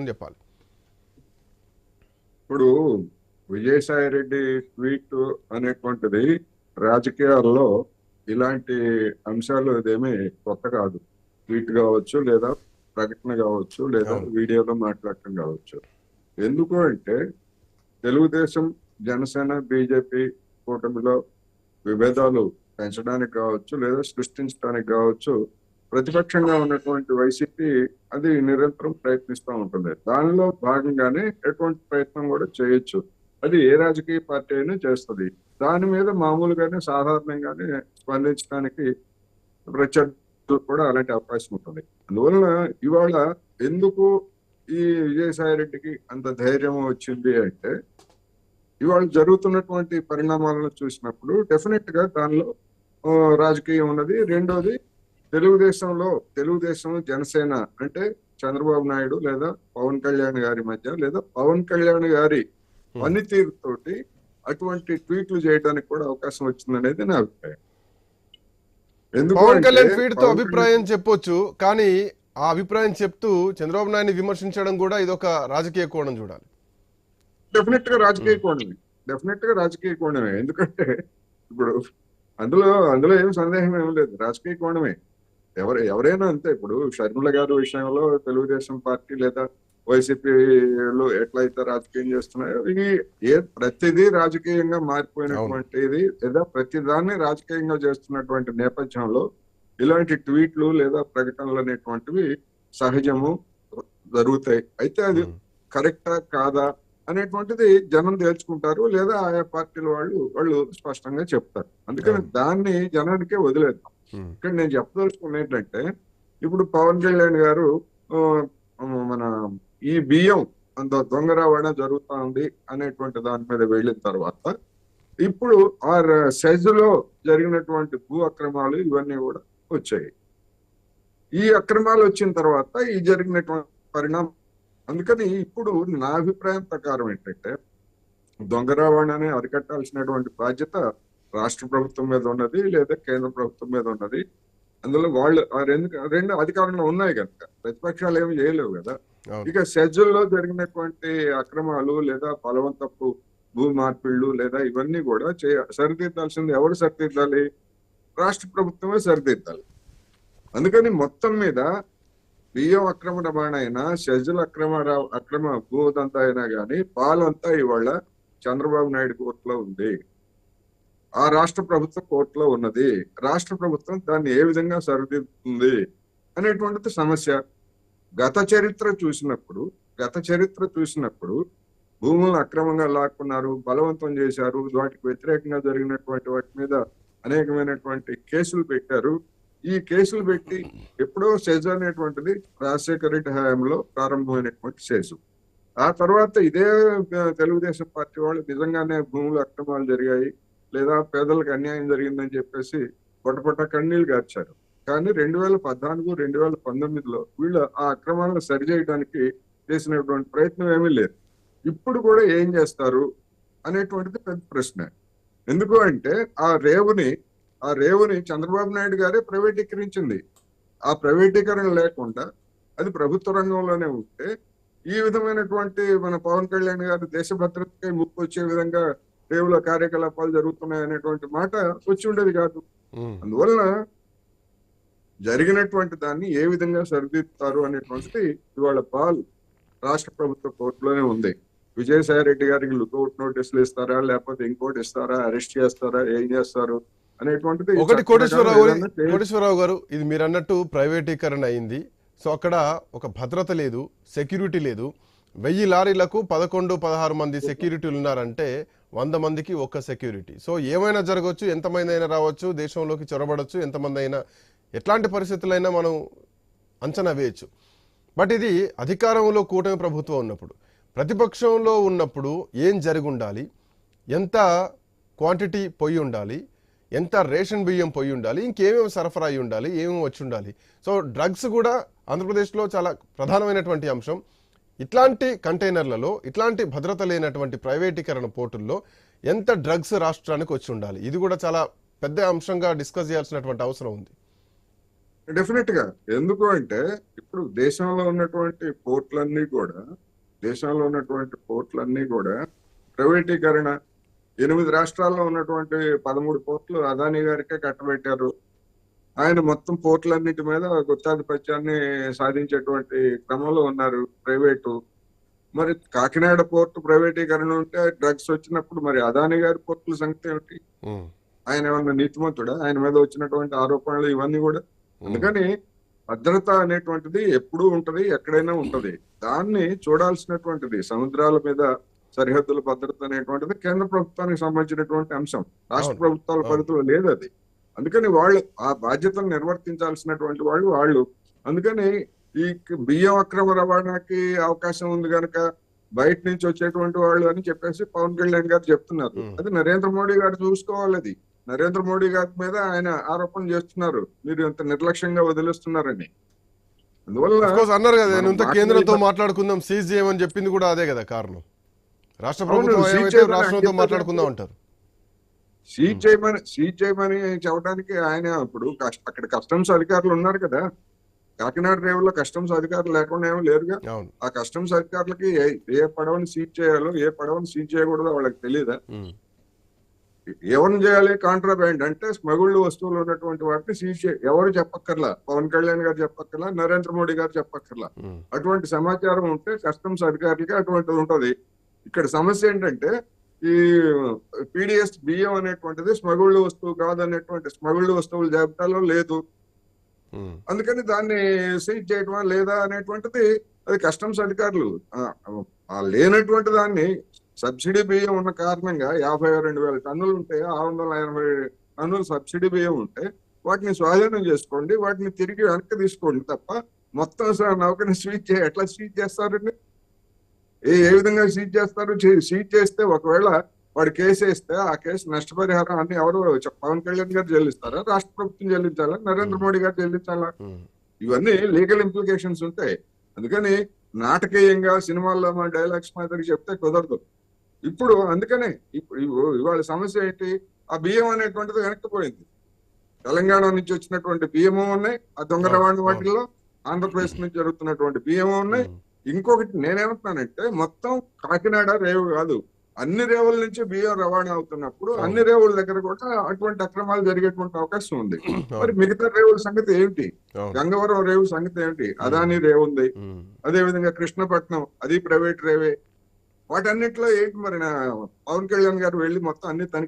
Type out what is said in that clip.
అని చెప్పాలి. ఇప్పుడు విజయసాయి రెడ్డి ట్వీట్ అనేటువంటిది రాజకీయాల్లో ఇలాంటి అంశాలు ఇదేమీ కొత్త కాదు. ట్వీట్ కావచ్చు లేదా ప్రకటన కావచ్చు లేదా. వీడియోలో మాట్లాడటం కావచ్చు. ఎందుకు అంటే తెలుగుదేశం జనసేన బీజేపీ కూటమిలో విభేదాలు పెంచడానికి కావచ్చు లేదా సృష్టించడానికి కావచ్చు ప్రతిపక్షంగా ఉన్నటువంటి వైసీపీ అది నిరంతరం ప్రయత్నిస్తూ ఉంటుంది. దానిలో భాగంగానే ఎటువంటి ప్రయత్నం కూడా చేయొచ్చు. అది ఏ రాజకీయ పార్టీ అయినా చేస్తుంది. దాని మీద మామూలుగానే సాధారణంగానే స్పందించడానికి ప్రత్యర్థులకు కూడా అలాంటి అవకాశం ఉంటుంది. అందువలన ఇవాళ ఎందుకు ఈ విజయసాయి రెడ్డికి అంత ధైర్యం వచ్చింది అంటే ఇవాళ జరుగుతున్నటువంటి పరిణామాలను చూసినప్పుడు డెఫినెట్గా దానిలో రాజకీయం ఉన్నది. రెండోది తెలుగుదేశంలో తెలుగుదేశం జనసేన అంటే చంద్రబాబు నాయుడు లేదా పవన్ కళ్యాణ్ గారి మధ్య లేదా పవన్ కళ్యాణ్ గారి పనితీరుతోటి అటువంటి ట్వీట్లు చేయడానికి కూడా అవకాశం వచ్చిందనేది నా అభిప్రాయం. పవన్ కళ్యాణ్ ట్వీట్తో అభిప్రాయం చెప్పొచ్చు కానీ ఆ అభిప్రాయం చెప్తూ చంద్రబాబు నాయుడిని విమర్శించడం కూడా ఇదొక రాజకీయ కోణం చూడాలి. డెఫినెట్గా రాజకీయ కోణమే. డెఫినెట్గా రాజకీయ కోణమే. ఎందుకంటే ఇప్పుడు అందులో అందులో ఏం సందేహం ఏం లేదు. రాజకీయ కోణమే. ఎవరు ఎవరైనా అంతే ఇప్పుడు షర్మిల గారి విషయంలో తెలుగుదేశం పార్టీ లేదా వైసీపీలో ఎట్లయితే రాజకీయం చేస్తున్నాయో ఇది ఏ ప్రతిదీ రాజకీయంగా మారిపోయినటువంటిది లేదా ప్రతిదాన్ని రాజకీయంగా చేస్తున్నటువంటి నేపథ్యంలో ఇలాంటి ట్వీట్లు లేదా ప్రకటనలు అనేటువంటివి సహజము జరుగుతాయి అయితే అది. కరెక్టా కాదా అనేటువంటిది జనం తేల్చుకుంటారు లేదా ఆయా పార్టీల వాళ్ళు వాళ్ళు స్పష్టంగా చెప్తారు అందుకని. దాన్ని జనానికే వదిలేద్దాం. Hmm. ఇక్కడ నేను చెప్పదలుచుకున్న ఏంటంటే ఇప్పుడు పవన్ కళ్యాణ్ గారు మన ఈ బియ్యం అంత దొంగ రవాణా జరుగుతా ఉంది అనేటువంటి దాని మీద వెళ్ళిన తర్వాత ఇప్పుడు ఆ సెజ్లో జరిగినటువంటి భూ అక్రమాలు ఇవన్నీ కూడా వచ్చాయి. ఈ అక్రమాలు వచ్చిన తర్వాత ఈ జరిగినటువంటి పరిణామం అందుకని ఇప్పుడు నా అభిప్రాయం ప్రకారం ఏంటంటే దొంగ రవాణాని అరికట్టాల్సినటువంటి బాధ్యత రాష్ట్ర ప్రభుత్వం మీద ఉన్నది లేదా కేంద్ర ప్రభుత్వం మీద ఉన్నది. అందులో వాళ్ళు రెండు రెండు అధికారంలో ఉన్నాయి కనుక. ప్రతిపక్షాలు ఏమి చేయలేవు కదా. ఇక షెడ్యూల్లో జరిగినటువంటి అక్రమాలు లేదా బలవంతపు భూ మార్పిళ్ళు లేదా ఇవన్నీ కూడా చేయ సరిదిద్దాల్సింది ఎవరు సరిదిద్దాలి? రాష్ట్ర ప్రభుత్వమే సరిదిద్దాలి. అందుకని మొత్తం మీద బియ్యం అక్రమ రవాణా అయినా షెడ్యూల్ అక్రమ అక్రమ భూదంతా అయినా కానీ పాలంతా ఇవాళ చంద్రబాబు నాయుడు కోర్టులో ఉంది. ఆ రాష్ట్ర ప్రభుత్వ కోర్టులో ఉన్నది. రాష్ట్ర ప్రభుత్వం దాన్ని ఏ విధంగా సరిదిద్దుతుంది అనేటువంటిది సమస్య. గత చరిత్ర చూసినప్పుడు గత చరిత్ర చూసినప్పుడు భూములను అక్రమంగా లాక్కున్నారు బలవంతం చేశారు వాటికి వ్యతిరేకంగా జరిగినటువంటి వాటి మీద అనేకమైనటువంటి కేసులు పెట్టారు. ఈ కేసులు పెట్టి ఎప్పుడో సెజ్ అనేటువంటిది రాజశేఖర రెడ్డి హయాంలో ప్రారంభమైనటువంటి సెజు. ఆ తర్వాత ఇదే తెలుగుదేశం పార్టీ వాళ్ళు నిజంగానే భూములు అక్రమాలు జరిగాయి. లేదా పేదలకు అన్యాయం జరిగిందని చెప్పేసి పొట్టపొట్ట కన్నీళ్ళు గార్చారు. కానీ రెండు వేల పద్నాలుగు రెండు వేల పంతొమ్మిదిలో వీళ్ళు ఆ అక్రమాలను సరిచేయడానికి చేసినటువంటి ప్రయత్నం ఏమీ లేదు. ఇప్పుడు కూడా ఏం చేస్తారు అనేటువంటిది పెద్ద ప్రశ్న. ఎందుకు అంటే ఆ రేవుని ఆ రేవుని చంద్రబాబు నాయుడు గారే ప్రైవేటీకరించింది. ఆ ప్రైవేటీకరణ లేకుండా అది ప్రభుత్వ రంగంలోనే ఉంటే ఈ విధమైనటువంటి మన పవన్ కళ్యాణ్ గారు దేశ భద్రతకై ముప్పు వచ్చే విధంగా రేవుల కార్యకలాపాలు జరుగుతున్నాయి అనేటువంటి మాట వచ్చి ఉండేది కాదు. అందువలన జరిగినటువంటి దాన్ని ఏ విధంగా సరిదిద్దుతారు అనేటువంటిది ఇవాళ పాల్ రాష్ట్ర ప్రభుత్వ కోర్టులోనే ఉంది. విజయసాయి రెడ్డి గారికి లుకౌట్ నోటీసులు ఇస్తారా లేకపోతే ఇంకోటి ఇస్తారా అరెస్ట్ చేస్తారా ఏం చేస్తారు అనేటువంటిది ఒకటి కోటేశ్వరరావు కోటేశ్వరరావు గారు ఇది మీరు అన్నట్టు ప్రైవేటీకరణ అయింది. సో అక్కడ ఒక భద్రత లేదు సెక్యూరిటీ లేదు. వెయ్యి లారీలకు పదకొండు పదహారు మంది సెక్యూరిటీలు ఉన్నారంటే వంద మందికి ఒక్క సెక్యూరిటీ. సో ఏమైనా జరగవచ్చు ఎంతమంది అయినా రావచ్చు దేశంలోకి చొరబడవచ్చు ఎంతమంది అయినా ఎట్లాంటి పరిస్థితులైనా మనం అంచనా వేయచ్చు. బట్ ఇది అధికారంలో కూటమి ప్రభుత్వం ఉన్నప్పుడు ప్రతిపక్షంలో ఉన్నప్పుడు ఏం జరిగి ఉండాలి ఎంత క్వాంటిటీ పొయ్యి ఉండాలి? ఎంత రేషన్ బియ్యం పొయ్యి ఉండాలి? ఇంకేమేమి సరఫరా అయి ఉండాలి? ఏమేమి వచ్చి ఉండాలి? సో డ్రగ్స్ కూడా ఆంధ్రప్రదేశ్లో చాలా ప్రధానమైనటువంటి అంశం. ఇట్లాంటి కంటైనర్లలో ఇట్లాంటి భద్రత లేనటువంటి ప్రైవేటీకరణ పోర్టుల్లో ఎంత డ్రగ్స్ రాష్ట్రానికి వచ్చి ఉండాలి? ఇది కూడా చాలా పెద్ద అంశంగా డిస్కస్ చేయాల్సినటువంటి అవసరం ఉంది. డెఫినెట్గా. ఎందుకు అంటే ఇప్పుడు దేశంలో ఉన్నటువంటి పోర్ట్లన్నీ కూడా దేశంలో ఉన్నటువంటి పోర్ట్లన్నీ కూడా ప్రైవేటీకరణ. ఎనిమిది రాష్ట్రాల్లో ఉన్నటువంటి పదమూడు పోర్ట్లు అదానీ గారికే కట్టబెట్టారు. ఆయన మొత్తం పోర్ట్లన్నిటి మీద గుత్తాధిపత్యాన్ని సాధించేటువంటి క్రమంలో ఉన్నారు ప్రైవేటు. మరి కాకినాడ పోర్టు ప్రైవేటీకరణ ఉంటే డ్రగ్స్ వచ్చినప్పుడు మరి అదానీ గారి పోర్టుల సంగతి ఏమిటి? ఆయన ఏమన్నా నీతిమంతుడా? ఆయన మీద వచ్చినటువంటి ఆరోపణలు ఇవన్నీ కూడా? అందుకని భద్రత అనేటువంటిది ఎప్పుడూ ఉంటది ఎక్కడైనా ఉంటది. దాన్ని చూడాల్సినటువంటిది సముద్రాల మీద సరిహద్దుల భద్రత అనేటువంటిది కేంద్ర ప్రభుత్వానికి సంబంధించినటువంటి అంశం. రాష్ట్ర ప్రభుత్వాల. పరిధిలో లేదు అది అందుకని వాళ్ళు ఆ బాధ్యతను నిర్వర్తించాల్సినటువంటి వాళ్ళు వాళ్ళు. అందుకని ఈ బియ్యం అక్రమ రవాణాకి అవకాశం ఉంది కనుక బయట నుంచి వచ్చేటువంటి వాళ్ళు అని చెప్పేసి పవన్ కళ్యాణ్ గారు చెప్తున్నారు. అది నరేంద్ర మోడీ గారు చూసుకోవాలి అది. నరేంద్ర మోడీ గారి మీద ఆయన ఆరోపణలు చేస్తున్నారు. మీరు ఇంత నిర్లక్ష్యంగా వదిలేస్తున్నారని. అందువల్ల అన్నారు కదా మాట్లాడే- కేంద్రంతో మాట్లాడుకుందాం సీజ్ చేయమని చెప్పింది కూడా అదే కదా కారణం. రాష్ట్ర ప్రభుత్వం రాష్ట్రంతో మాట్లాడుకుందాం అంటారు. సీజ్ చేయమని సీజ్ చేయమని చెప్పడానికి ఆయన ఇప్పుడు అక్కడ కస్టమ్స్ అధికారులు ఉన్నారు కదా. కాకినాడ రేవులో కస్టమ్స్ అధికారులు లేకుండా ఏమీ లేరుగా. ఆ కస్టమ్స్ అధికారులకి ఏ- పడవని సీజ్ చేయాలో ఏ పడవని సీజ్ చేయకూడదో వాళ్ళకి తెలియదా ఎవరిని చేయాలి? కాంట్రాబ్యాండ్ అంటే స్మగుల్డ్ వస్తువులు ఉన్నటువంటి వాటిని సీజ్ ఎవరు చెప్పక్కర్లా? పవన్ కళ్యాణ్ గారు చెప్పక్కర్లా? నరేంద్ర మోడీ గారు చెప్పక్కర్లా? అటువంటి సమాచారం ఉంటే కస్టమ్స్ అధికారులకి అటువంటిది ఉంటది. ఇక్కడ సమస్య ఏంటంటే ఈ పీడిఎస్ బియ్యం అనేటువంటిది స్మగుల్డ్ వస్తువు కాదనేటువంటి స్మగుల్డ్ వస్తువుల జాబితాలో లేదు. అందుకని దాన్ని సీజ్ చేయటమా లేదా అనేటువంటిది అది కస్టమ్స్ అధికారులు. లేనటువంటి దాన్ని సబ్సిడీ బియ్యం ఉన్న కారణంగా యాభై రెండు వేల టన్నులు ఉంటే ఆరు వందల ఎనభై టన్నులు సబ్సిడీ బియ్యం ఉంటే వాటిని స్వాధీనం చేసుకోండి వాటిని తిరిగి వెనక్కి తీసుకోండి తప్ప మొత్తం నౌకని సీజ్ చే ఎట్లా సీజ్ చేస్తారండి? ఏ ఏ విధంగా సీజ్ చేస్తారు? సీజ్ చేస్తే ఒకవేళ వాడు కేసు వేస్తే ఆ కేసు నష్టపరిహారం అన్ని ఎవరు పవన్ కళ్యాణ్ గారు చెల్లిస్తారా రాష్ట్ర ప్రభుత్వం చెల్లించాలా నరేంద్ర మోడీ గారు చెల్లించాలా ఇవన్నీ లీగల్ ఇంప్లికేషన్స్ ఉంటాయి. అందుకని నాటకీయంగా సినిమాల్లో మా డైలాగ్స్ మాదిరి చెప్తే కుదరదు. ఇప్పుడు అందుకనే ఇప్పుడు ఇవాళ సమస్య ఏంటి? ఆ బియ్యం అనేటువంటిది వెనక్కిపోయింది తెలంగాణ నుంచి వచ్చినటువంటి బియ్యము ఉన్నాయి ఆ దొంగ రవాణా. వాటిల్లో ఆంధ్రప్రదేశ్ నుంచి జరుగుతున్నటువంటి బియ్యము ఉన్నాయి ఇంకొకటి నేనేమంటున్నానంటే మొత్తం కాకినాడ రేవు కాదు. అన్ని రేవుల నుంచి బియ్యం రవాణా అవుతున్నప్పుడు. అన్ని రేవుల దగ్గర కూడా అటువంటి అక్రమాలు జరిగేటువంటి అవకాశం ఉంది. మరి మిగతా రేవుల సంగతి ఏమిటి? గంగవరం రేవు సంగతి ఏమిటి? అదాని రేవు ఉంది. ఉమ్, అదే విధంగా కృష్ణపట్నం అది ప్రైవేట్ రేవే. వాటన్నిటిలో ఏంటి మరి పవన్ కళ్యాణ్ గారు వెళ్ళి మొత్తం అన్ని తనిఖీ